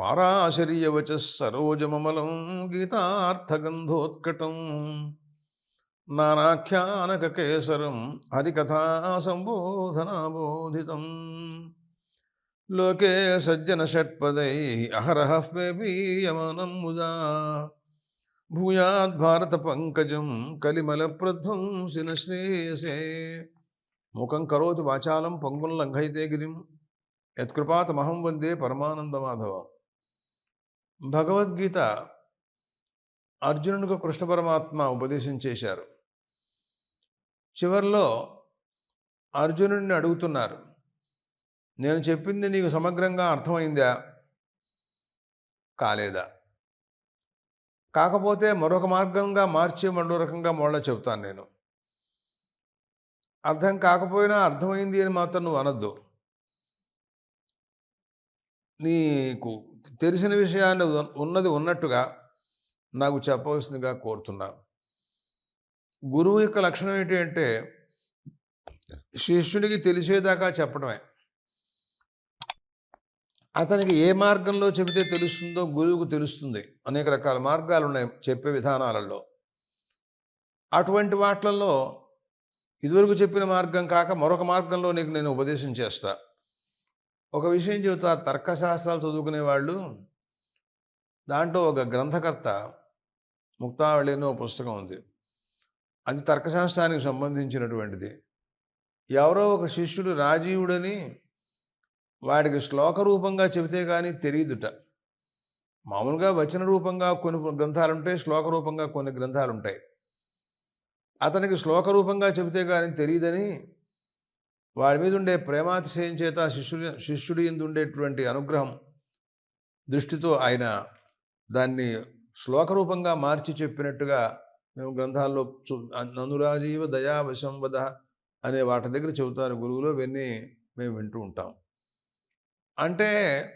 పారాశర్యవచ సరోజమలం గీతార్థగంధోత్కటం నానాఖ్యానకకేసరం హరికథా సంబోధనాబోధితం లోకే సజ్జన షట్పదై అహరహ పేపీయమానం ముదా. భూయాద్భారత పంకజం కలిమల ప్రధ్వంసిన శ్రేయసే. ముఖం కరోతి వాచాలం పొంగుం లంఘయితే గిరిం. యత్కృపాతమహం వందే పరమానందమాధవ. భగవద్గీత అర్జునుడికి కృష్ణ పరమాత్మ ఉపదేశం చేశారు. చివరిలో అర్జునుడిని అడుగుతున్నారు. నేను చెప్పింది నీకు సమగ్రంగా అర్థమైందా? కాలేదా? కాకపోతే మరొక మార్గంగా మార్చి మరో రకంగా మళ్ళీ చెబుతాను నేను. అర్థం కాకపోయినా అర్థమైంది అని మాత్రం నువ్వు అనొద్దు. నీకు తెలిసిన విషయాన్ని ఉన్నది ఉన్నట్టుగా నాకు చెప్పవలసిందిగా కోరుతున్నా. గురువు యొక్క లక్షణం ఏంటి అంటే శిష్యుడికి తెలిసేదాకా చెప్పడమే. అతనికి ఏ మార్గంలో చెబితే తెలుస్తుందో గురువుకు తెలుస్తుంది. అనేక రకాల మార్గాలు ఉన్నాయి చెప్పే విధానాలలో. అటువంటి వాటిలలో ఇదివరకు చెప్పిన మార్గం కాక మరొక మార్గంలో నీకు నేను ఉపదేశం చేస్తాను ఒక విషయం చెబుతా. తర్కశాస్త్రాలు చదువుకునే వాళ్ళు దాంట్లో ఒక గ్రంథకర్త ముక్తావళి అనే ఒక పుస్తకం ఉంది. అది తర్కశాస్త్రానికి సంబంధించినటువంటిది. ఎవరో ఒక శిష్యుడు రాజీవుడని వాడికి శ్లోక రూపంగా చెబితే కానీ తెలియదుట మామూలుగా వచన రూపంగా కొన్ని గ్రంథాలు ఉంటాయి శ్లోక రూపంగా కొన్ని గ్రంథాలు ఉంటాయి అతనికి శ్లోక రూపంగా చెబితే కానీ తెలియదని వాడి మీద ఉండే ప్రేమాతిశయం చేత శిష్యుడి శిష్యుడి ఎందు ఉండేటువంటి అనుగ్రహం దృష్టితో ఆయన దాన్ని శ్లోకరూపంగా మార్చి చెప్పినట్టుగా మేము గ్రంథాల్లో చూ ననురాజీవ దయా వశంవద అనే వాటి దగ్గర చెబుతారు గురువులు ఇవన్నీ మేము వింటూ ఉంటాం. అంటే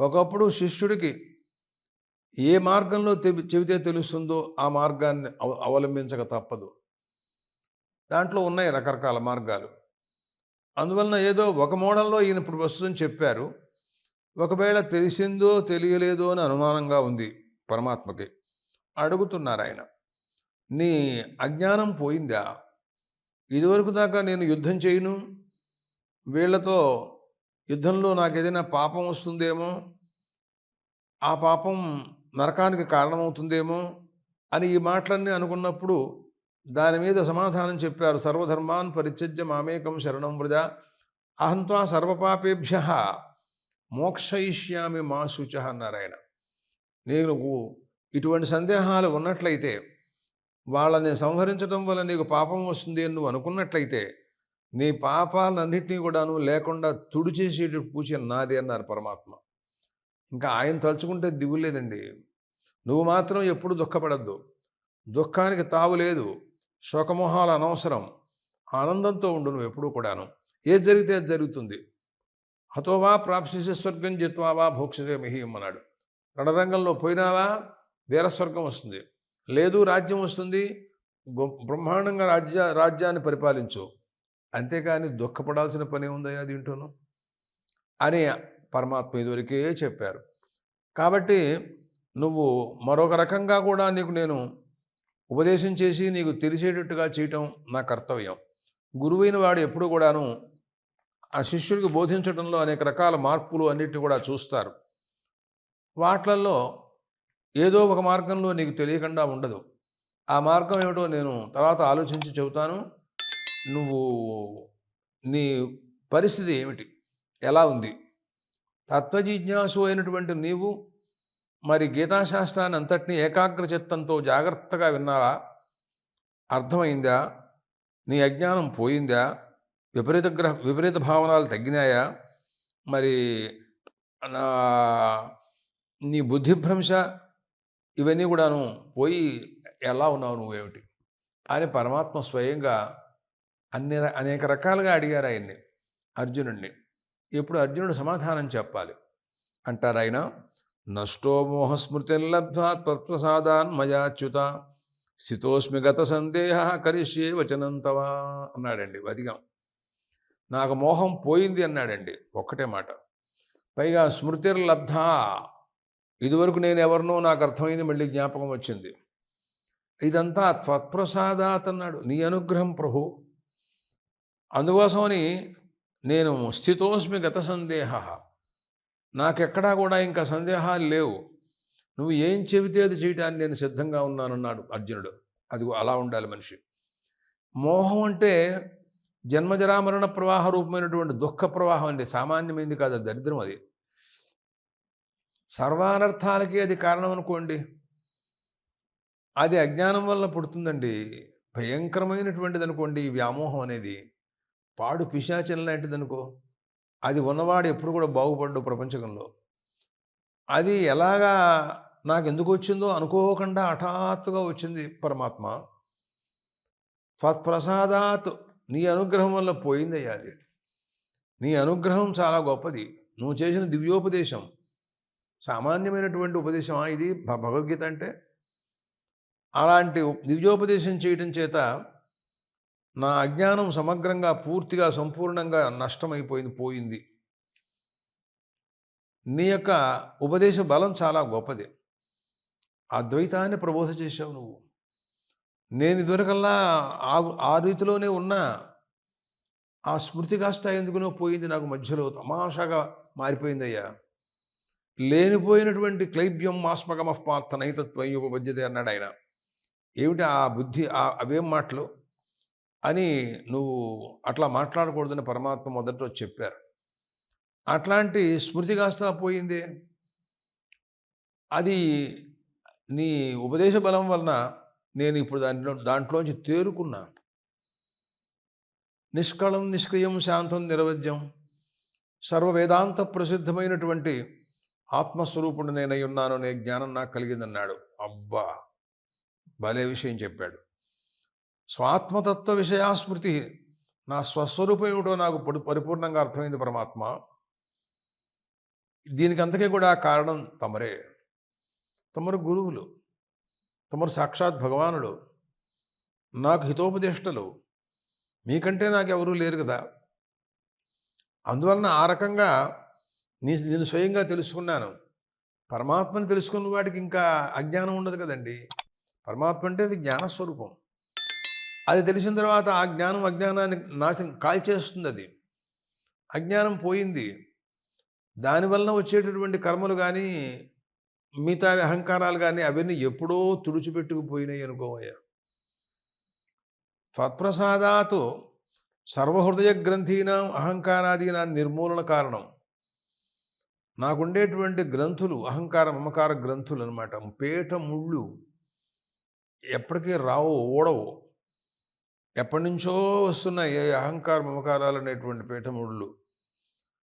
ఒకప్పుడు శిష్యుడికి ఏ మార్గంలో చెబితే తెలుస్తుందో ఆ మార్గాన్ని అవ- అవలంబించక తప్పదు. దాంట్లో ఉన్నాయి రకరకాల మార్గాలు. అందువలన ఏదో ఒక మోడల్లో ఈయన ఇప్పుడు వస్తుందని చెప్పారు. ఒకవేళ తెలిసిందో తెలియలేదో అని అనుమానంగా ఉంది పరమాత్మకి. అడుగుతున్నారు ఆయన. నీ అజ్ఞానం పోయిందా? ఇదివరకు దాకా నేను యుద్ధం చేయను. వీళ్ళతో యుద్ధంలో నాకు ఏదైనా పాపం వస్తుందేమో? ఆ పాపం నరకానికి కారణమవుతుందేమో? అని ఈ మాటలన్నీ అనుకున్నప్పుడు దాని మీద సమాధానం చెప్పారు. సర్వధర్మాన్ పరిత్యజ్య మామేకం శరణం వ్రజ అహంత్వా సర్వపాపేభ్య మోక్షయిష్యామి మా శుచ అన్నారు నీకు ఇటువంటి సందేహాలు ఉన్నట్లయితే వాళ్ళని సంహరించడం వల్ల నీకు పాపం వస్తుంది అని నువ్వు అనుకున్నట్లయితే నీ పాపాలన్నింటినీ కూడాను లేకుండా తుడిచేసేటి పూజ నాది అన్నారు పరమాత్మ. ఇంకా ఆయన తలుచుకుంటే దిగులేదండి నువ్వు మాత్రం ఎప్పుడు దుఃఖపడద్దు. దుఃఖానికి తావు లేదు. శోకమోహాలు అనవసరం. ఆనందంతో ఉండు నువ్వు ఎప్పుడూ కూడాను. ఏది జరిగితే అది జరుగుతుంది. హతోవా ప్రాప్సిసే స్వర్గం జిత్వావా భోక్షసే మిహిం అన్నాడు. రణరంగంలో పోయినావా? వీరస్వర్గం వస్తుంది. లేదు రాజ్యం వస్తుంది. బ్రహ్మాండంగా రాజ్య రాజ్యాన్ని పరిపాలించు. అంతేకాని దుఃఖపడాల్సిన పని ఉందయ్యా దీంట్లోనూ అని పరమాత్మ ఇదివరకే చెప్పారు. కాబట్టి నువ్వు మరొక రకంగా కూడా నీకు నేను ఉపదేశం చేసి నీకు తెలిసేటట్టుగా చేయటం నా కర్తవ్యం. గురువైన వాడు ఎప్పుడు కూడాను ఆ శిష్యుడికి బోధించడంలో అనేక రకాల మార్పులు అన్నిటిని కూడా చూస్తారు. వాట్లల్లో ఏదో ఒక మార్గంలో నీకు తెలియకుండా ఉండదు. ఆ మార్గం ఏమిటో నేను తర్వాత ఆలోచించి చెబుతాను. నువ్వు నీ పరిస్థితి ఏమిటి? ఎలా ఉంది? తత్వజిజ్ఞాసు అయినటువంటి నీవు మరి గీతాశాస్త్రాన్ని అంతటినీ ఏకాగ్ర చిత్తంతో జాగ్రత్తగా విన్నావా? అర్థమైందా? నీ అజ్ఞానం పోయిందా? విపరీత గ్రహ విపరీత భావనాలు తగ్గినాయా? మరి నా నీ బుద్ధిభ్రంశ ఇవన్నీ కూడాను పోయి ఎలా ఉన్నావు నువ్వేమిటి అని పరమాత్మ స్వయంగా అన్ని అనేక రకాలుగా అడిగారు ఆయన్ని అర్జునుడిని ఇప్పుడు అర్జునుడు సమాధానం చెప్పాలి. అంటారు ఆయన నష్టో మోహస్మృతిర్లబ్ధ్వా త్వత్ప్రసాదాన్ మయాచ్యుత స్థితోస్మి గత సందేహ కరిష్యే వచనంతవా అన్నాడండి అధికం నాకు మోహం పోయింది అన్నాడండి ఒక్కటే మాట. పైగా స్మృతిర్లబ్ధ. ఇదివరకు నేను ఎవరినో నాకు అర్థమైంది మళ్ళీ జ్ఞాపకం వచ్చింది. ఇదంతా త్వత్ప్రసాదాత్ అన్నాడు. నీ అనుగ్రహం ప్రభు. అందుకోసమని నేను స్థితోస్మి గత సందేహ. నాకెక్కడా కూడా ఇంకా సందేహాలు లేవు. నువ్వు ఏం చెబితే అది చేయటానికి నేను సిద్ధంగా ఉన్నానన్నాడు అర్జునుడు. అది అలా ఉండాలి మనిషి. మోహం అంటే జన్మజరామరణ ప్రవాహ రూపమైనటువంటి దుఃఖ ప్రవాహం అండి. సామాన్యమైంది కాదు దరిద్రం అది. సర్వానర్థాలకి అది కారణం అనుకోండి. అది అజ్ఞానం వల్ల పుడుతుందండి. భయంకరమైనటువంటిది అనుకోండి ఈ వ్యామోహం అనేది. పాడు పిశాచం లాంటిది అనుకో అది ఉన్నవాడు ఎప్పుడు కూడా బాగుపడ్డు ప్రపంచంలో అది ఎలాగా నాకు ఎందుకు వచ్చిందో అనుకోకుండా హఠాత్తుగా వచ్చింది పరమాత్మ. తత్ప్రసాదాత్ నీ అనుగ్రహం వల్ల పోయింది అది. నీ అనుగ్రహం చాలా గొప్పది. నువ్వు చేసిన దివ్యోపదేశం. సామాన్యమైనటువంటి ఉపదేశమా ఇది? భ- భగవద్గీత అంటే? అలాంటి దివ్యోపదేశం చేయడం చేత నా అజ్ఞానం సమగ్రంగా పూర్తిగా సంపూర్ణంగా నష్టమైపోయింది పోయింది. నీ యొక్క ఉపదేశ బలం చాలా గొప్పది. అద్వైతాన్ని ప్రబోధ చేశావు నువ్వు. నేను ఇదివరకల్లా ఆ ఆ రీతిలోనే ఉన్నా ఆ స్మృతి కాస్త ఎందుకునో పోయింది నాకు మధ్యలో. తమాషాగా మారిపోయిందయ్యా. లేనిపోయినటువంటి క్లైబ్యం మాస్మగమ పార్థ నైతత్వయుపద్యతే అన్నాడు ఆయన ఏమిటి ఆ బుద్ధి ఆ అవేం మాటలు? అని నువ్వు అట్లా మాట్లాడకూడదని పరమాత్మ మొదట్లో చెప్పారు. అట్లాంటి స్మృతి కాస్త పోయింది. అది నీ ఉపదేశ బలం వలన నేను ఇప్పుడు దాంట్లో దాంట్లోంచి తేరుకున్నా. నిష్కళం నిష్క్రియం శాంతం నిర్వజ్యం సర్వ వేదాంత ప్రసిద్ధమైనటువంటి ఆత్మస్వరూపుడు నేనై ఉన్నాను అనే జ్ఞానం నాకు కలిగిందన్నాడు. అబ్బా! భలే విషయం చెప్పాడు. స్వాత్మతత్వ విషయాస్మృతి నా స్వస్వరూపం ఏమిటో నాకు పడి- పరిపూర్ణంగా అర్థమైంది పరమాత్మ. దీనికి అంతకే కూడా కారణం తమరే. తమరు గురువులు తమరు సాక్షాత్ భగవానుడు నాకు హితోపదేష్టలు మీకంటే నాకు ఎవరూ లేరు కదా. అందువలన ఆ రకంగా నీ నేను స్వయంగా తెలుసుకున్నాను. పరమాత్మని తెలుసుకున్న వాడికి ఇంకా అజ్ఞానం ఉండదు కదండి. పరమాత్మ అంటే అది జ్ఞానస్వరూపం. అది తెలిసిన తర్వాత ఆ జ్ఞానం అజ్ఞానాన్ని నాశనం కాల్చేస్తుంది అది. అజ్ఞానం పోయింది. దానివల్ల వచ్చేటటువంటి కర్మలు కానీ మిగతా అహంకారాలు కానీ అవన్నీ ఎప్పుడో తుడిచిపెట్టుకుపోయినాయి అనుకోవయ్యా. తత్ప్రసాదాతు సర్వహృదయ గ్రంథీనాం అహంకారాదీనా నిర్మూలన కారణం. నాకుండేటువంటి గ్రంథులు అహంకార మమకార గ్రంథులు అనమాట పేట ముళ్ళు ఎప్పటికీ రావు ఓడవు. ఎప్పటి నుంచో వస్తున్నాయి ఏ అహంకార మమకారాలు అనేటువంటి పీఠముళ్ళు.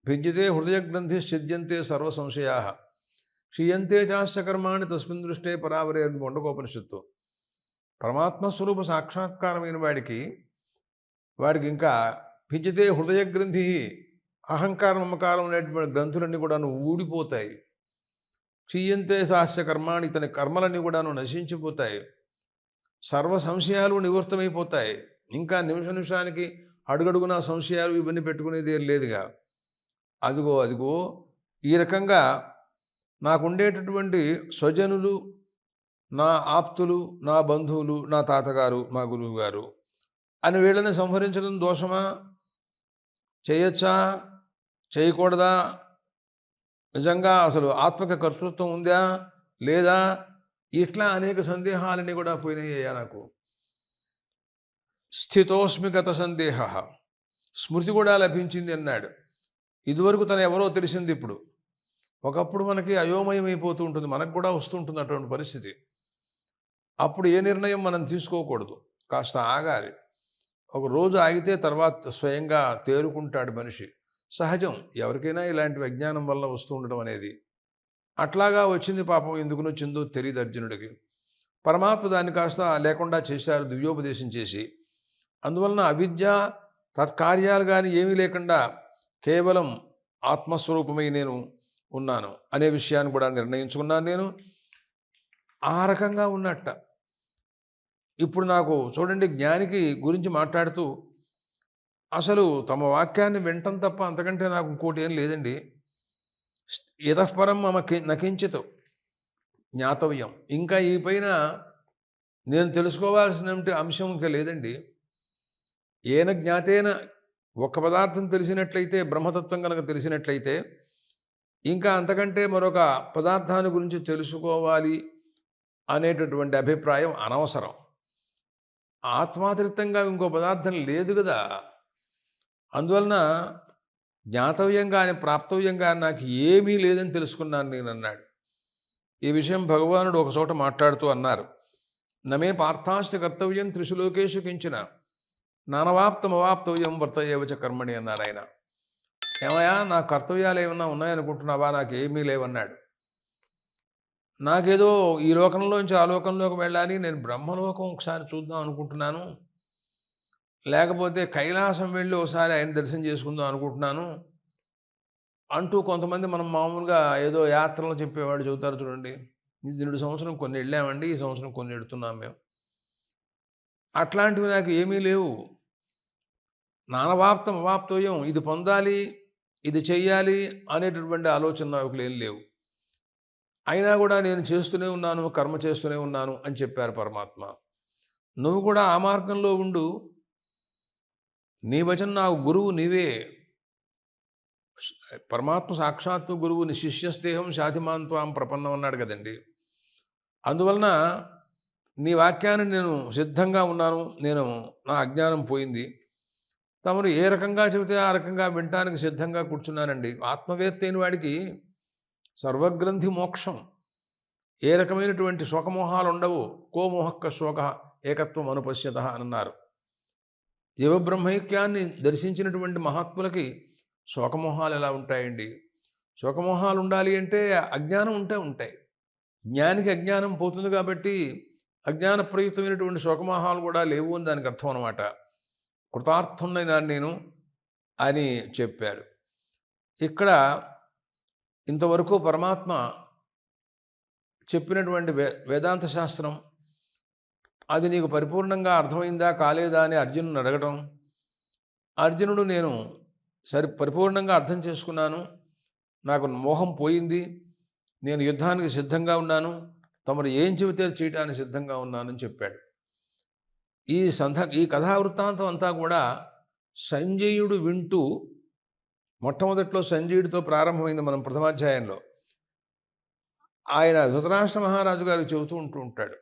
భిద్యతే హృదయ గ్రంథి ఛిద్యంతే సర్వ సంశయా. క్షీయంతే చాస్య కర్మాణి తస్మిన్ దృష్టే పరావరే అని మొండకోపనిషత్తు. పరమాత్మ స్వరూప సాక్షాత్కారమైన వాడికి వాడికి ఇంకా భిద్యతే హృదయ గ్రంథి అహంకార మమకారం అనేటువంటి గ్రంథులన్నీ కూడాను ఊడిపోతాయి. క్షీయంతే సాస్య కర్మాణి ఇతని కర్మలన్నీ కూడాను నశించిపోతాయి. సర్వ సంశయాలు నివృత్తమైపోతాయి. ఇంకా నిమిష నిమిషానికి అడుగడుగున సంశయాలు ఇవన్నీ పెట్టుకునేది ఏం లేదుగా. అదిగో అదిగో ఈ రకంగా నాకుండేటటువంటి స్వజనులు నా ఆప్తులు నా బంధువులు నా తాతగారు మా గురువు గారు అని వీళ్ళని సంహరించడం దోషమా? చేయొచ్చా? చేయకూడదా? నిజంగా అసలు ఆత్మక కర్తృత్వం ఉందా? లేదా? ఇట్లా అనేక సందేహాలన్నీ కూడా పోయినాయ్యా నాకు. స్థితోస్మి గత సందేహ. స్మృతి కూడా లభించింది అన్నాడు. ఇదివరకు తను ఎవరో తెలిసింది ఇప్పుడు. ఒకప్పుడు మనకి అయోమయం అయిపోతూ ఉంటుంది. మనకు కూడా వస్తుంటుంది అటువంటి పరిస్థితి. అప్పుడు ఏ నిర్ణయం మనం తీసుకోకూడదు. కాస్త ఆగాలి. ఒక రోజు ఆగితే తర్వాత స్వయంగా తేరుకుంటాడు మనిషి. సహజం. ఎవరికైనా ఇలాంటి అజ్ఞానం వల్ల వస్తూ ఉండడం అనేది. అట్లాగా వచ్చింది పాపం ఎందుకు వచ్చిందో తెలియదు అర్జునుడికి. పరమాత్మ దాన్ని కాస్త లేకుండా చేశారు. దివ్యోపదేశం చేసి. అందువలన అవిద్య తత్కార్యాలు కానీ ఏమీ లేకుండా కేవలం ఆత్మస్వరూపమై నేను ఉన్నాను అనే విషయాన్ని కూడా నిర్ణయించుకున్నాను నేను. ఆ రకంగా ఉన్నట్ట. ఇప్పుడు నాకు చూడండి జ్ఞానికి గురించి మాట్లాడుతూ అసలు తమ వాక్యాన్ని వింటం తప్ప అంతకంటే నాకు ఇంకోటి ఏం లేదండి. ఇతఃపరం మమ కి- నకించితు జ్ఞాతవ్యం. ఇంకా ఈ పైన నేను తెలుసుకోవాల్సిన అంశం ఇంకా లేదండి. ఏన జ్ఞాతేన ఒక పదార్థం తెలిసినట్లయితే బ్రహ్మతత్వం కనుక తెలిసినట్లయితే ఇంకా అంతకంటే మరొక పదార్థాన్ని గురించి తెలుసుకోవాలి అనేటటువంటి అభిప్రాయం అనవసరం. ఆత్మాతిరిక్తంగా ఇంకో పదార్థం లేదు కదా అందువలన జ్ఞాతవ్యంగా అని ప్రాప్తవ్యంగా నాకు ఏమీ లేదని తెలుసుకున్నాను నేను అన్నాడు. ఈ విషయం భగవానుడు ఒక చోట మాట్లాడుతూ అన్నారు. నమే పార్థాస్తి కర్తవ్యం త్రిశులోకేషు కించిన. నానవాప్తం అవాప్తవ్యం వర్తయ్యవచ కర్మణి అన్నాడు ఆయన. ఏమయ్యా నా కర్తవ్యాలు ఏమన్నా ఉన్నాయనుకుంటున్నావా? నాకు ఏమీ లేవన్నాడు. నాకేదో ఈ లోకంలోంచి ఆ లోకంలోకి వెళ్ళాలి నేను బ్రహ్మలోకం ఒకసారి చూద్దాం అనుకుంటున్నాను. లేకపోతే కైలాసం వెళ్ళి ఒకసారి ఆయన దర్శనం చేసుకుందాం అనుకుంటున్నాను అంటూ కొంతమంది మనం మామూలుగా ఏదో యాత్రలు చెప్పేవాడు చెబుతారు చూడండి. రెండు సంవత్సరం కొన్ని వెళ్ళామండి ఈ సంవత్సరం కొన్ని ఎడుతున్నాం మేము. అట్లాంటివి నాకు ఏమీ లేవు. నానవాప్తం అవాప్తోయం ఇది పొందాలి ఇది చెయ్యాలి అనేటటువంటి ఆలోచన నాకు ఏం లేవు. అయినా కూడా నేను చేస్తూనే ఉన్నాను కర్మ చేస్తూనే ఉన్నాను అని చెప్పారు పరమాత్మ. నువ్వు కూడా ఆ మార్గంలో ఉండు. నీ వచన నాకు గురువు నీవే. పరమాత్మ సాక్షాత్తు గురువు నీ శిష్యస్తేహం శాతిమాంత్వాం ప్రపన్నం అన్నాడు కదండి. అందువలన నీ వాక్యాన్ని నేను సిద్ధంగా ఉన్నాను నేను నా అజ్ఞానం పోయింది. తమరు ఏ రకంగా చెబితే ఆ రకంగా వినటానికి సిద్ధంగా కూర్చున్నానండి. ఆత్మవేత్త అయిన వాడికి సర్వగ్రంథి మోక్షం. ఏ రకమైనటువంటి శోకమోహాలు ఉండవు కోమోహక్క శోక ఏకత్వం అనుపశ్యత అన్నారు. జీవబ్రహ్మైక్యాన్ని దర్శించినటువంటి మహాత్ములకి శోకమోహాలు ఎలా ఉంటాయండి? శోకమోహాలు ఉండాలి అంటే అజ్ఞానం ఉంటే ఉంటాయి. జ్ఞానికి అజ్ఞానం పోతుంది కాబట్టి అజ్ఞాన ప్రయుక్తమైనటువంటి శోకమోహాలు కూడా లేవు అని దానికి అర్థం అనమాట కృతార్థున్నైనా నేను అని చెప్పాడు. ఇక్కడ ఇంతవరకు పరమాత్మ చెప్పినటువంటి వే వేదాంత శాస్త్రం అది నీకు పరిపూర్ణంగా అర్థమైందా కాలేదా అని అర్జునుని అడగటం అర్జునుడు నేను సరి పరిపూర్ణంగా అర్థం చేసుకున్నాను నాకు మోహం పోయింది నేను యుద్ధానికి సిద్ధంగా ఉన్నాను తమరు ఏం చెబితే చేయటానికి సిద్ధంగా ఉన్నానని చెప్పాడు. ఈ సంధ ఈ కథా వృత్తాంతం అంతా కూడా సంజయుడు వింటూ మొట్టమొదట్లో సంజయుడితో ప్రారంభమైంది మనం ప్రథమాధ్యాయంలో. ఆయన ధృతరాష్ట్ర మహారాజు గారు చెబుతూ ఉంటూ ఉంటాడు.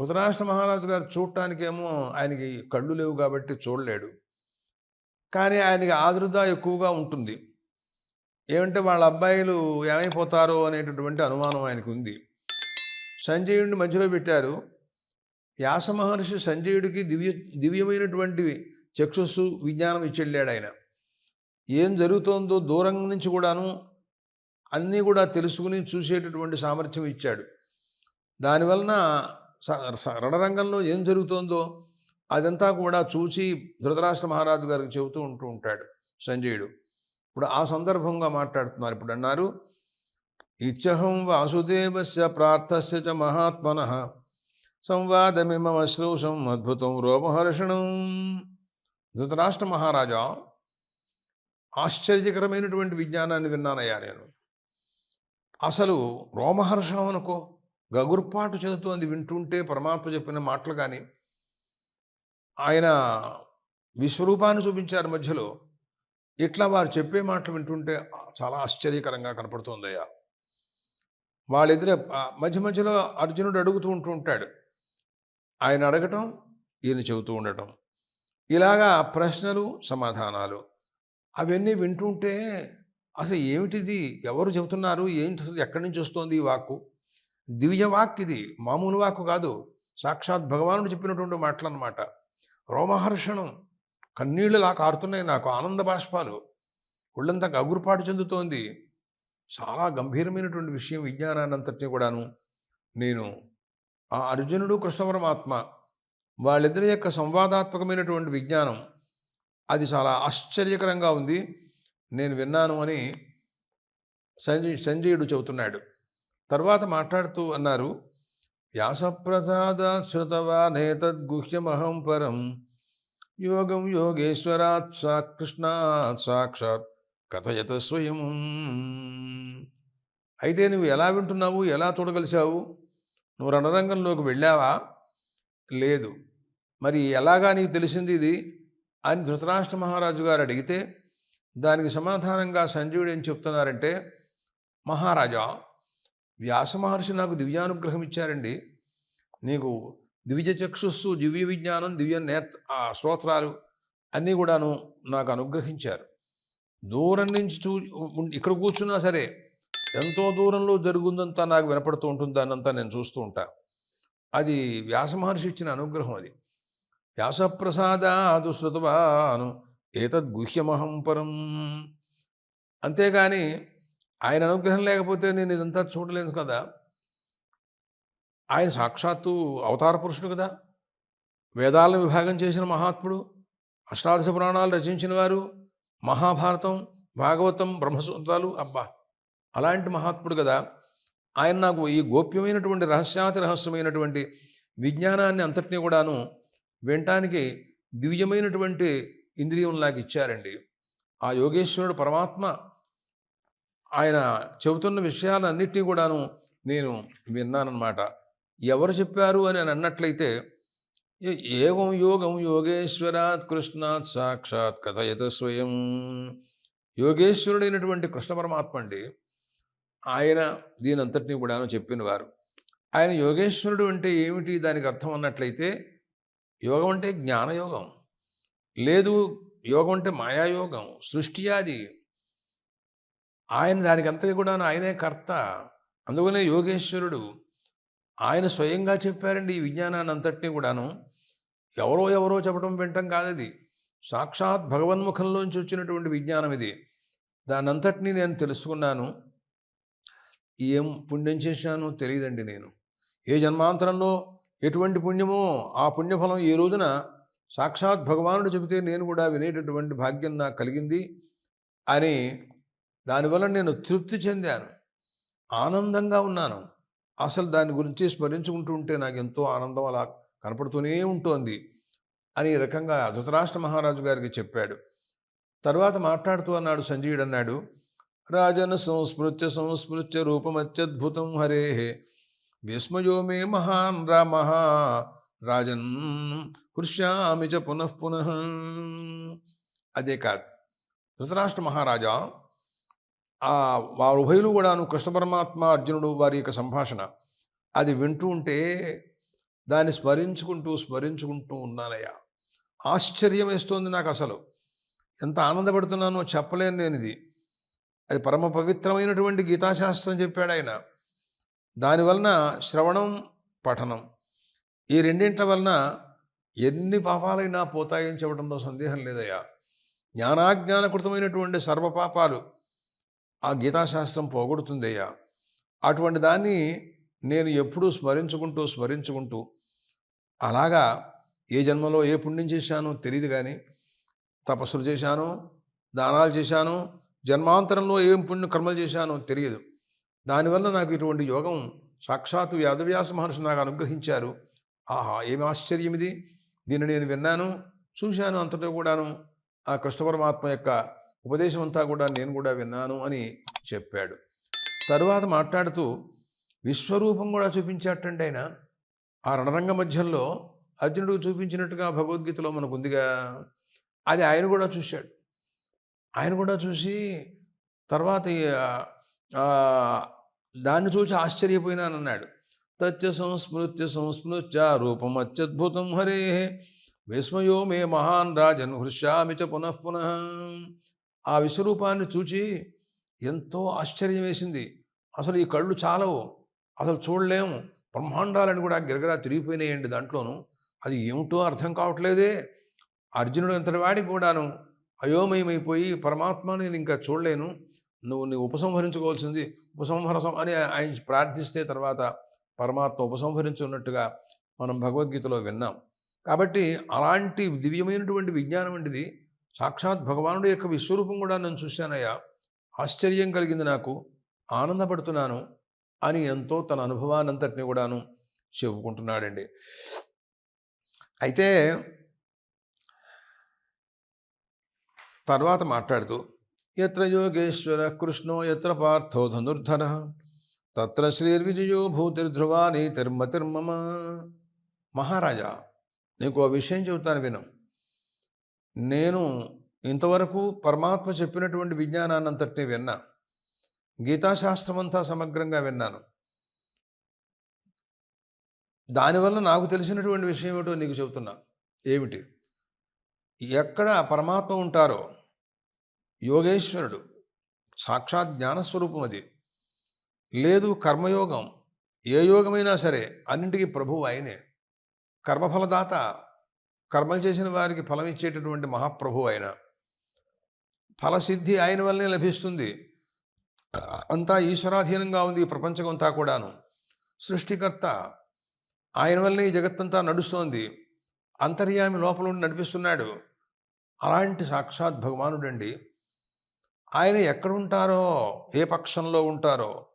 ధృతరాష్ట్ర మహారాజు గారు చూడటానికేమో ఆయనకి కళ్ళు లేవు కాబట్టి చూడలేడు. కానీ ఆయనకి ఆదృత ఎక్కువగా ఉంటుంది. ఏమంటే వాళ్ళ అబ్బాయిలు ఏమైపోతారో అనేటటువంటి అనుమానం ఆయనకు ఉంది సంజయుడిని మధ్యలో పెట్టారు. వ్యాస మహర్షి సంజయుడికి దివ్య దివ్యమైనటువంటి చక్షుస్సు విజ్ఞానం ఇచ్చెళ్ళాడు ఆయన. ఏం జరుగుతోందో దూరం నుంచి కూడాను అన్నీ కూడా తెలుసుకుని చూసేటటువంటి సామర్థ్యం ఇచ్చాడు. దానివలన స- రణరంగంలో ఏం జరుగుతోందో అదంతా కూడా చూసి ధృతరాష్ట్ర మహారాజు గారికి చెబుతూ ఉంటూ ఉంటాడు సంజయుడు. ఇప్పుడు ఆ సందర్భంగా మాట్లాడుతున్నారు. ఇప్పుడు అన్నారు ఇత్యహం వాసుదేవస్య ప్రార్థస్య చ మహాత్మన సంవాదమిమశ్రూషం అద్భుతం రోమహర్షణం. ధృతరాష్ట్ర మహారాజా ఆశ్చర్యకరమైనటువంటి విజ్ఞానాన్ని విన్నానయ్యా నేను. అసలు రోమహర్షణం అనుకో గగుర్పాటు చెందుతోంది వింటుంటే పరమాత్మ చెప్పిన మాటలు కానీ ఆయన విశ్వరూపాన్ని చూపించారు మధ్యలో. ఇట్లా వారు చెప్పే మాటలు వింటుంటే చాలా ఆశ్చర్యకరంగా కనపడుతోందయ్యా. వాళ్ళిద్దరే మధ్య మధ్యలో అర్జునుడు అడుగుతూ ఉంటూ ఉంటాడు. ఆయన అడగటం ఈయన చెబుతూ ఉండటం. ఇలాగా ప్రశ్నలు సమాధానాలు అవన్నీ వింటుంటే అసలు ఏమిటిది? ఎవరు చెబుతున్నారు? ఏంటి అసలు ఎక్కడి నుంచి వస్తోంది ఈ వాక్కు? దివ్య వాక్ ఇది మామూలు వాక్కు కాదు. సాక్షాత్ భగవానుడు చెప్పినటువంటి మాటలు అన్నమాట రోమహర్షణం కన్నీళ్ళలా కారుతున్నాయి నాకు ఆనంద బాష్పాలు. ఒళ్ళంతా గగురుపాటు చెందుతోంది. చాలా గంభీరమైనటువంటి విషయం విజ్ఞానాన్ని అంతటినీ కూడాను నేను ఆ అర్జునుడు కృష్ణ పరమాత్మ వాళ్ళిద్దరి యొక్క సంవాదాత్మకమైనటువంటి విజ్ఞానం అది చాలా ఆశ్చర్యకరంగా ఉంది. నేను విన్నాను అని సంజయ్ సంజయుడు చెబుతున్నాడు. తర్వాత మాట్లాడుతూ అన్నారు వ్యాసప్రసాదాత్ శ్రుతవానేతద్గుహ్యమహం పరం యోగం యోగేశ్వరాత్ సా సాక్షాత్ కథయత స్వయం. అయితే నువ్వు ఎలా వింటున్నావు? ఎలా చూడగలిశావు? నువ్వు రణరంగంలోకి వెళ్ళావా? లేదు. మరి ఎలాగా నీకు తెలిసింది ఇది? అని ధృతరాష్ట్ర మహారాజు గారు అడిగితే దానికి సమాధానంగా సంజీవుడు ఏం చెప్తున్నారంటే మహారాజా వ్యాస మహర్షి నాకు దివ్యానుగ్రహం ఇచ్చారండి. నీకు దివ్య చక్షుస్సు దివ్య విజ్ఞానం దివ్య నేత్ ఆ స్తోత్రాలు అన్నీ కూడాను నాకు అనుగ్రహించారు. దూరం నుంచి చూ ఇక్కడ కూర్చున్నా సరే ఎంతో దూరంలో జరుగుందంతా నాకు వినపడుతూ ఉంటుంది దాన్నంతా నేను చూస్తూ ఉంటా. అది వ్యాస మహర్షి ఇచ్చిన అనుగ్రహం అది. వ్యాసప్రసాదాదు శృతవాను ఏతద్గుహ్యమహం పరం. అంతేగాని ఆయన అనుగ్రహం లేకపోతే నేను ఇదంతా చూడలేదు కదా. ఆయన సాక్షాత్తు అవతార పురుషుడు కదా. వేదాలను విభాగం చేసిన మహాత్ముడు అష్టాదశ పురాణాలు రచించిన వారు మహాభారతం భాగవతం బ్రహ్మసూత్రాలు అబ్బా! అలాంటి మహాత్ముడు కదా. ఆయన నాకు ఈ గోప్యమైనటువంటి రహస్యాతి రహస్యమైనటువంటి విజ్ఞానాన్ని అంతటినీ కూడాను వినటానికి దివ్యమైనటువంటి ఇంద్రియం నాకు ఇచ్చారండి. ఆ యోగేశ్వరుడు పరమాత్మ ఆయన చెబుతున్న విషయాలన్నిటినీ కూడాను నేను విన్నానన్నమాట. ఎవరు చెప్పారు అని అని అన్నట్లయితే ఏవం యోగం యోగేశ్వరాత్ కృష్ణాత్ సాక్షాత్ కథయత స్వయం. యోగేశ్వరుడైనటువంటి కృష్ణ పరమాత్మ అండి. ఆయన దీనంతటినీ కూడాను చెప్పినవారు ఆయన యోగేశ్వరుడు అంటే ఏమిటి? దానికి అర్థం అన్నట్లయితే యోగం అంటే జ్ఞానయోగం. లేదు యోగం అంటే మాయాయోగం సృష్టి అది ఆయన దానికి అంతగా కూడా ఆయనే కర్త. అందుకనే యోగేశ్వరుడు ఆయన స్వయంగా చెప్పారండి ఈ విజ్ఞానాన్ని అంతటినీ కూడాను. ఎవరో ఎవరో చెప్పడం వింటం కాదు ఇది సాక్షాత్ భగవన్ముఖంలోంచి వచ్చినటువంటి విజ్ఞానం ఇది దానంతటినీ నేను తెలుసుకున్నాను. ఏం పుణ్యం చేశానో తెలియదండి నేను. ఏ జన్మాంతరంలో ఎటువంటి పుణ్యమో ఆ పుణ్యఫలం ఈ రోజున సాక్షాత్ భగవానుడు చెబితే నేను కూడా వినేటటువంటి భాగ్యం నాకు కలిగింది అని దానివల్ల నేను తృప్తి చెందాను. ఆనందంగా ఉన్నాను. అసలు దాని గురించి స్మరించుకుంటూ ఉంటే నాకు ఎంతో ఆనందం అలా కనపడుతూనే ఉంటుంది అని రకంగా ధృతరాష్ట్ర మహారాజు గారికి చెప్పాడు. తర్వాత మాట్లాడుతూ అన్నాడు సంజయుడు అన్నాడు రాజన సంస్మృత్య సంస్మృత్య రూపమత్యద్భుతం హరే. విస్మయో మే మహాన్ రామ. రాజన్ హృష్యామి చ పునః పునః. అదే కాదు. ధృతరాష్ట్ర మహారాజా ఆ వారు ఉభయులు కూడాను కృష్ణ పరమాత్మ అర్జునుడు వారి యొక్క సంభాషణ అది వింటూ ఉంటే దాన్ని స్మరించుకుంటూ స్మరించుకుంటూ ఉన్నానయ్యా. ఆశ్చర్యం వేస్తోంది నాకు అసలు ఎంత ఆనందపడుతున్నానో చెప్పలేను నేను ఇది అది పరమ పవిత్రమైనటువంటి గీతాశాస్త్రం చెప్పాడు ఆయన. దానివలన శ్రవణం పఠనం ఈ రెండింటి వలన ఎన్ని పాపాలైనా పోతాయని చెప్పడంలో సందేహం లేదయ్యా. జ్ఞానాజ్ఞానకృతమైనటువంటి సర్వ పాపాలు ఆ గీతాశాస్త్రం పోగొడుతుందయ్యా. అటువంటి దాన్ని నేను ఎప్పుడూ స్మరించుకుంటూ స్మరించుకుంటూ అలాగా ఏ జన్మలో ఏ పుణ్యం చేశానో తెలియదు కానీ తపస్సులు చేశాను దానాలు చేశాను జన్మాంతరంలో ఏం పుణ్య కర్మలు చేశానో తెలియదు. దానివల్ల నాకు ఇటువంటి యోగం సాక్షాత్తు యాదవ్యాస మహర్షి నాకు అనుగ్రహించారు. ఆహా ఏమి ఆశ్చర్యం ఇది. దీన్ని నేను విన్నాను చూశాను అంతటా కూడాను. ఆ కృష్ణ పరమాత్మ యొక్క ఉపదేశం అంతా కూడా నేను కూడా విన్నాను అని చెప్పాడు. తరువాత మాట్లాడుతూ విశ్వరూపం కూడా చూపించాటండి ఆయన. ఆ రణరంగ మధ్యంలో అర్జునుడు చూపించినట్టుగా భగవద్గీతలో మనకు ఉందిగా అది ఆయన కూడా చూశాడు. ఆయన కూడా చూసి తర్వాత దాన్ని చూసి ఆశ్చర్యపోయినానన్నాడు. తచ్చ సంస్మృత్య సంస్మృత్య రూపం అత్యద్భుతం హరే విస్మయో మే మహాన్ రాజన్ హృష్యామి చ పునః పునః. ఆ విశ్వరూపాన్ని చూచి ఎంతో ఆశ్చర్యం వేసింది. అసలు ఈ కళ్ళు చాలవు అసలు చూడలేము బ్రహ్మాండాలని కూడా గిరగరా తిరిగిపోయినాయండి దాంట్లోనూ. అది ఏమిటో అర్థం కావట్లేదే. అర్జునుడు అంతటి వాడికి కూడాను అయోమయమైపోయి పరమాత్మ నేను ఇంకా చూడలేను. నువ్వు నీ ఉపసంహరించుకోవాల్సింది ఉపసంహరసం అని ఆయన ప్రార్థిస్తే తర్వాత పరమాత్మ ఉపసంహరించున్నట్టుగా మనం భగవద్గీతలో విన్నాం. కాబట్టి అలాంటి దివ్యమైనటువంటి విజ్ఞానం వంటిది సాక్షాత్ భగవానుడి యొక్క విశ్వరూపం కూడా నేను చూశానయ్యా. ఆశ్చర్యం కలిగింది నాకు. ఆనందపడుతున్నాను అని ఎంతో తన అనుభవానంతటిని కూడాను చెప్పుకుంటున్నాడండి. అయితే తర్వాత మాట్లాడుతూ ఎత్ర యోగేశ్వర కృష్ణో ఎత్ర పార్థో ధనుర్ధర తత్ర శ్రీర్విజయో భూతిర్ధ్రువా నీతిర్మతిర్మమ మహారాజా నీకు ఆ విషయం చెబుతాను విను. నేను ఇంతవరకు పరమాత్మ చెప్పినటువంటి విజ్ఞానాన్నంతటిని విన్నా. గీతాశాస్త్రమంతా సమగ్రంగా విన్నాను. దానివల్ల నాకు తెలిసినటువంటి విషయం ఏమిటో నీకు చెబుతున్నా. ఏమిటి? ఎక్కడ పరమాత్మ ఉంటారో యోగేశ్వరుడు. సాక్షాత్ జ్ఞానస్వరూపం అది. లేదు కర్మయోగం. ఏ యోగమైనా సరే అన్నింటికీ ప్రభువు ఆయనే. కర్మఫలదాత. కర్మలు చేసిన వారికి ఫలం ఇచ్చేటటువంటి మహాప్రభు ఆయన. ఫలసిద్ధి ఆయన వల్లనే లభిస్తుంది. అంతా ఈశ్వరాధీనంగా ఉంది ఈ ప్రపంచం అంతా కూడాను. సృష్టికర్త. ఆయన వల్లనే ఈ జగత్తంతా నడుస్తోంది. అంతర్యామి లోపల ఉండి నడిపిస్తున్నాడు. అలాంటి సాక్షాత్ భగవానుడండి. ఆయన ఎక్కడ ఉంటారో ఏ పక్షంలో ఉంటారో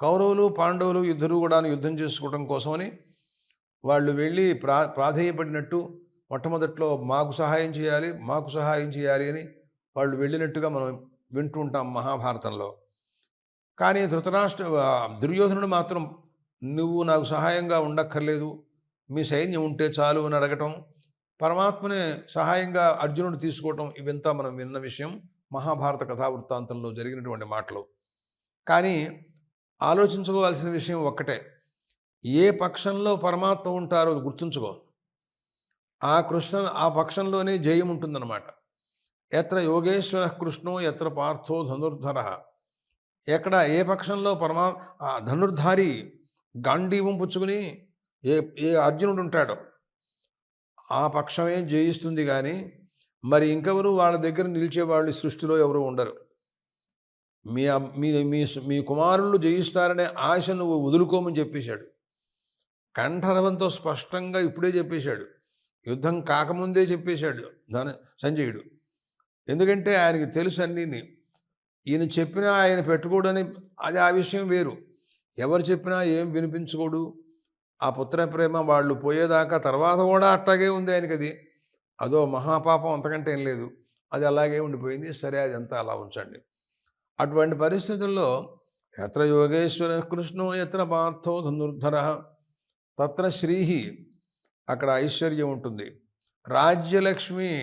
కౌరవులు పాండవులు ఇద్దరు కూడా యుద్ధం చేసుకోవడం కోసమని వాళ్ళు వెళ్ళి ప్రా ప్రాధేయపడినట్టు మొట్టమొదట్లో మాకు సహాయం చేయాలి మాకు సహాయం చేయాలి అని వాళ్ళు వెళ్ళినట్టుగా మనం వింటూ ఉంటాం మహాభారతంలో. కానీ ధృతరాష్ట్ర దుర్యోధనుడు మాత్రం నువ్వు నాకు సహాయంగా ఉండక్కర్లేదు మీ సైన్యం ఉంటే చాలు అని అడగటం పరమాత్మనే సహాయంగా అర్జునుడు తీసుకోవటం ఇవంతా మనం విన్న విషయం. మహాభారత కథావృత్తాంతంలో జరిగినటువంటి మాటలు. కానీ ఆలోచించుకోవాల్సిన విషయం ఒక్కటే. ఏ పక్షంలో పరమాత్మ ఉంటారో గుర్తుంచుకో. ఆ కృష్ణ ఆ పక్షంలోనే జయం ఉంటుందన్నమాట. ఎత్ర యోగేశ్వర కృష్ణో ఎత్ర పార్థో ధనుర్ధర. ఎక్కడ ఏ పక్షంలో పరమా ఆ ధనుర్ధారి గాంధీవం పుచ్చుకుని ఏ ఏ అర్జునుడు ఉంటాడో. ఆ పక్షమే జయిస్తుంది కానీ మరి ఇంకెవరు వాళ్ళ దగ్గర నిలిచేవాళ్ళు సృష్టిలో ఎవరు ఉండరు. మీ మీ మీ మీ కుమారులు జయిస్తారనే ఆశ నువ్వు వదులుకోమని చెప్పేశాడు. కంఠరవంతో స్పష్టంగా ఇప్పుడే చెప్పేశాడు. యుద్ధం కాకముందే చెప్పేశాడు ధన సంజయుడు. ఎందుకంటే ఆయనకి తెలుసు అన్నీ ఈయన చెప్పినా ఆయన పెట్టుకోడని అది ఆ విషయం వేరు. ఎవరు చెప్పినా ఏం వినిపించుకోడు. ఆ పుత్ర ప్రేమ వాళ్ళు పోయేదాకా తర్వాత కూడా అట్టాగే ఉంది ఆయనకి అది అదో మహాపాపం అంతకంటే ఏం లేదు. అది అలాగే ఉండిపోయింది. సరే అది అంతా అలా ఉంచండి. అటువంటి పరిస్థితుల్లో ఎత్ర యోగేశ్వర కృష్ణో ఎత్ర పార్థో ధనుర్ధర తత్ర శ్రీహి అక్కడ ఐశ్వర్యం ఉంటుంది. రాజ్యలక్ష్మి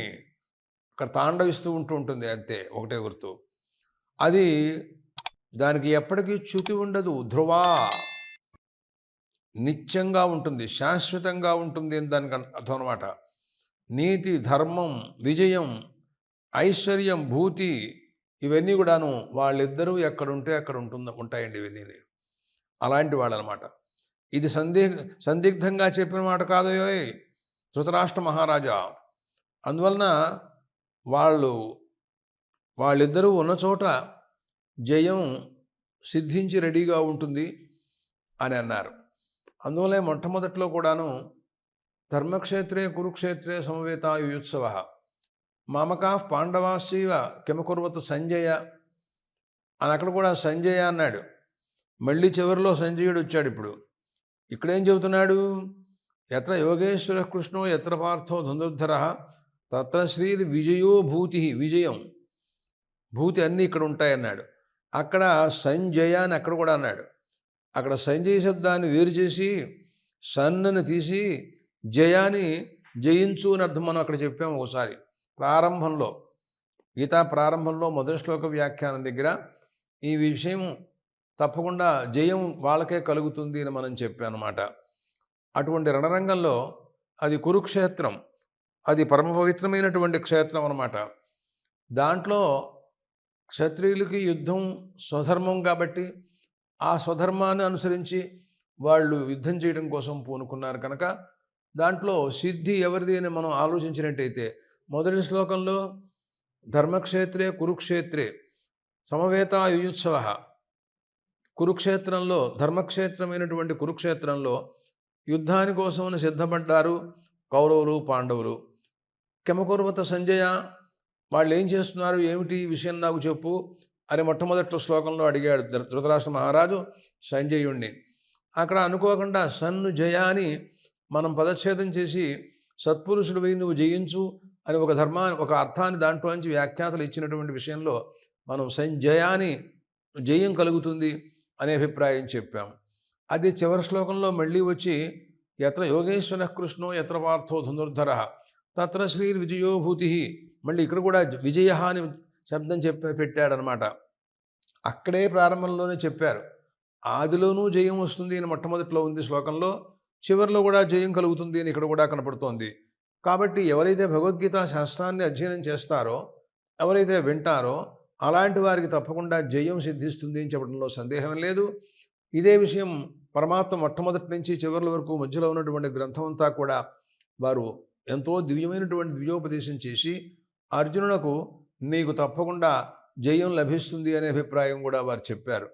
అక్కడ తాండవిస్తూ ఉంటూ ఉంటుంది అంతే ఒకటే గుర్తు. అది దానికి ఎప్పటికీ చ్యుతి ఉండదు. ధ్రువా నిత్యంగా ఉంటుంది శాశ్వతంగా ఉంటుంది అని దానికి అర్థం అనమాట నీతి ధర్మం విజయం ఐశ్వర్యం భూతి ఇవన్నీ కూడాను వాళ్ళిద్దరూ ఎక్కడుంటే అక్కడ ఉంటుంద ఉంటాయండి ఇవన్నీ. అలాంటి వాళ్ళనమాట. ఇది సందిగ్ సందిగ్ధంగా చెప్పిన మాట కాదయోయ్ ధృతరాష్ట్ర మహారాజా. అందువలన వాళ్ళు వాళ్ళిద్దరూ ఉన్న చోట జయం సిద్ధించి రెడీగా ఉంటుంది అని అన్నారు. అందువల్లే మొట్టమొదట్లో కూడాను ధర్మక్షేత్రే కురుక్షేత్రే సమవేతాయుత్సవ మామకా పాండవాశ్చైవ కిమకుర్వత సంజయ అని అక్కడ కూడా సంజయ అన్నాడు. మళ్ళీ చివరిలో సంజయుడు వచ్చాడు ఇప్పుడు. ఇక్కడేం చెబుతున్నాడు? ఎత్ర యోగేశ్వర కృష్ణో ఎత్ర పార్థో ధనుర్ధర తత్ర శ్రీ విజయో భూతి విజయం. భూతి అన్నీ ఇక్కడ ఉంటాయన్నాడు. అక్కడ సంజయ అని అక్కడ కూడా అన్నాడు. అక్కడ సంజయ శబ్దాన్ని వేరు చేసి సన్నని తీసి జయాన్ని జయించు అని అర్థం మనం అక్కడ చెప్పాము ఒకసారి. ప్రారంభంలో గీతా ప్రారంభంలో మొదటి శ్లోక వ్యాఖ్యానం దగ్గర ఈ విషయం తప్పకుండా జయం వాళ్ళకే కలుగుతుంది అని మనం చెప్పానమాట అటువంటి రణరంగంలో అది కురుక్షేత్రం అది పరమ పవిత్రమైనటువంటి క్షేత్రం అనమాట దాంట్లో క్షత్రియులకి యుద్ధం స్వధర్మం కాబట్టి ఆ స్వధర్మాన్ని అనుసరించి వాళ్ళు యుద్ధం చేయడం కోసం పూనుకున్నారు కనుక దాంట్లో సిద్ధి ఎవరిది అని మనం ఆలోచించినట్టయితే మొదటి శ్లోకంలో ధర్మక్షేత్రే కురుక్షేత్రే సమవేత యుయుత్సవ. కురుక్షేత్రంలో ధర్మక్షేత్రమైనటువంటి కురుక్షేత్రంలో యుద్ధాని కోసమని సిద్ధపడ్డారు కౌరవులు పాండవులు. కెమకుర్వత సంజయ వాళ్ళు ఏం చేస్తున్నారు? ఏమిటి విషయం నాకు చెప్పు అని మొట్టమొదటి శ్లోకంలో అడిగాడు ధృతరాష్ట్ర మహారాజు సంజయుణ్ణి. అక్కడ అనుకోకుండా సన్ను జయ అని మనం పదచ్ఛేదం చేసి సత్పురుషుడు పోయి నువ్వు జయించు అని ఒక ధర్మాన్ని ఒక అర్థాన్ని దాంట్లోంచి వ్యాఖ్యాతలు ఇచ్చినటువంటి విషయంలో మనం సంజయాని జయం కలుగుతుంది అనే అభిప్రాయం చెప్పాం. అది చివరి శ్లోకంలో మళ్ళీ వచ్చి ఎత్ర యోగేశ్వర కృష్ణో ఎత్ర పార్థో ధనుర్ధర తత్ర శ్రీ విజయోభూతి మళ్ళీ ఇక్కడ కూడా విజయ అని శబ్దం చెప్ప పెట్టాడనమాట. అక్కడే ప్రారంభంలోనే చెప్పారు. ఆదిలోనూ జయం వస్తుంది అని మొట్టమొదటిలో ఉంది శ్లోకంలో. చివరిలో కూడా జయం కలుగుతుంది అని ఇక్కడ కూడా కనపడుతోంది. కాబట్టి ఎవరైతే భగవద్గీత శాస్త్రాన్ని అధ్యయనం చేస్తారో ఎవరైతే వింటారో అలాంటి వారికి తప్పకుండా జయం సిద్ధిస్తుంది అని చెప్పడంలో సందేహం లేదు. ఇదే విషయం పరమాత్మ మొట్టమొదటి నుంచి చివరి వరకు మధ్యలో ఉన్నటువంటి గ్రంథం అంతా కూడా వారు ఎంతో దివ్యమైనటువంటి దివ్యోపదేశం చేసి అర్జునునకు నీకు తప్పకుండా జయం లభిస్తుంది అనే అభిప్రాయం కూడా వారు చెప్పారు.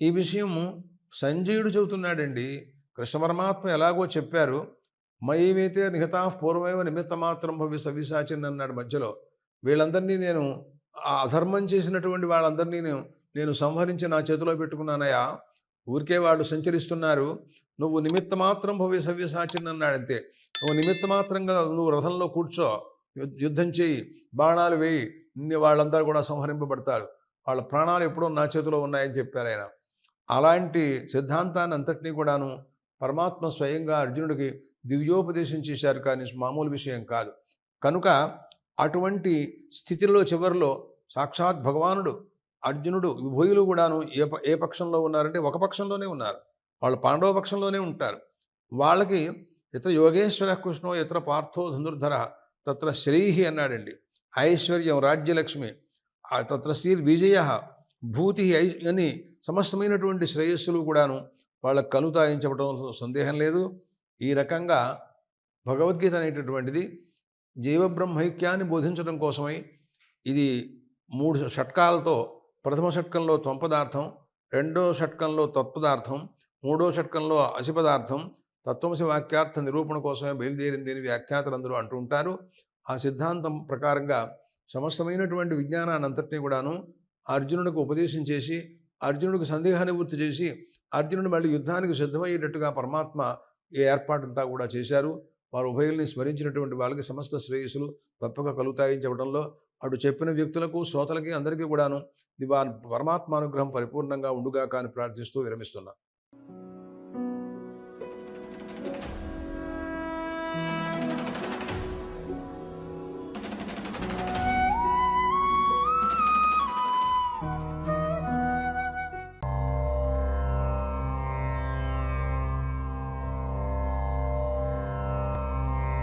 ఈ విషయం సంజయుడు చెబుతున్నాడండి. కృష్ణ పరమాత్మ ఎలాగో చెప్పారు మయమైతే నిహతా పూర్వమేవ నిమిత్త మాత్రం భవి సవిసాచిన్ అన్నాడు మధ్యలో. వీళ్ళందరినీ నేను ఆ అధర్మం చేసినటువంటి వాళ్ళందరినీ నేను నేను సంహరించి నా చేతిలో పెట్టుకున్నానయా ఊరికే వాళ్ళు సంచరిస్తున్నారు. నువ్వు నిమిత్త మాత్రం భవి సవ్యసాచిన్ అన్నాడంతే. నువ్వు నిమిత్త మాత్రంగా నువ్వు రథంలో కూర్చో యుద్ధం చేయి బాణాలు వేయి ఇన్ని వాళ్ళందరూ కూడా సంహరింపబడతారు. వాళ్ళ ప్రాణాలు ఎప్పుడూ నా చేతిలో ఉన్నాయని చెప్పారు ఆయన. అలాంటి సిద్ధాంతాన్ని అంతటినీ కూడాను పరమాత్మ స్వయంగా అర్జునుడికి దివ్యోపదేశం చేశారు కానీ మామూలు విషయం కాదు. కనుక అటువంటి స్థితిలో చివరిలో సాక్షాత్ భగవానుడు అర్జునుడు ఉభయులు కూడాను ఏ ప- ఏ పక్షంలో ఉన్నారంటే ఒక పక్షంలోనే ఉన్నారు. వాళ్ళు పాండవ పక్షంలోనే ఉంటారు. వాళ్ళకి ఇతర యోగేశ్వర కృష్ణో ఇతర పార్థో ధనుర్ధర తత్ర శ్రీహి అన్నాడండి. ఐశ్వర్యం రాజ్యలక్ష్మి తత్ర శ్రీ విజయ భూతి ఐ అని సమస్తమైనటువంటి శ్రేయస్సులు కూడాను వాళ్ళకు కలుగుతాయని చెప్పడం సందేహం లేదు. ఈ రకంగా భగవద్గీత అనేటటువంటిది జీవబ్రహ్మైక్యాన్ని బోధించడం కోసమై ఇది మూడు షట్కాలతో ప్రథమ షట్కంలో త్వంపదార్థం రెండో షట్కంలో తత్పదార్థం మూడో షట్కంలో అసిపదార్థం తత్వమసి వాక్యార్థ నిరూపణ కోసమే బయలుదేరింది అని వ్యాఖ్యాతలందరూ అంటూ ఉంటారు. ఆ సిద్ధాంతం ప్రకారంగా సమస్తమైనటువంటి విజ్ఞానాన్ని అంతటినీ కూడాను అర్జునుడికి ఉపదేశం చేసి అర్జునుడికి పూర్తి చేసి అర్జునుడు మళ్ళీ యుద్ధానికి సిద్ధమయ్యేటట్టుగా పరమాత్మ ఈ ఏర్పాటంతా కూడా చేశారు. వారు ఉభయుల్ని స్మరించినటువంటి వాళ్ళకి సమస్త శ్రేయస్సులు తప్పక కలుగుతాయని చెప్పడంలో అటు చెప్పిన వ్యక్తులకు శ్రోతలకి అందరికీ కూడాను దివా పరమాత్మానుగ్రహం పరిపూర్ణంగా ఉండుగా కానీ ప్రార్థిస్తూ విరమిస్తున్నా.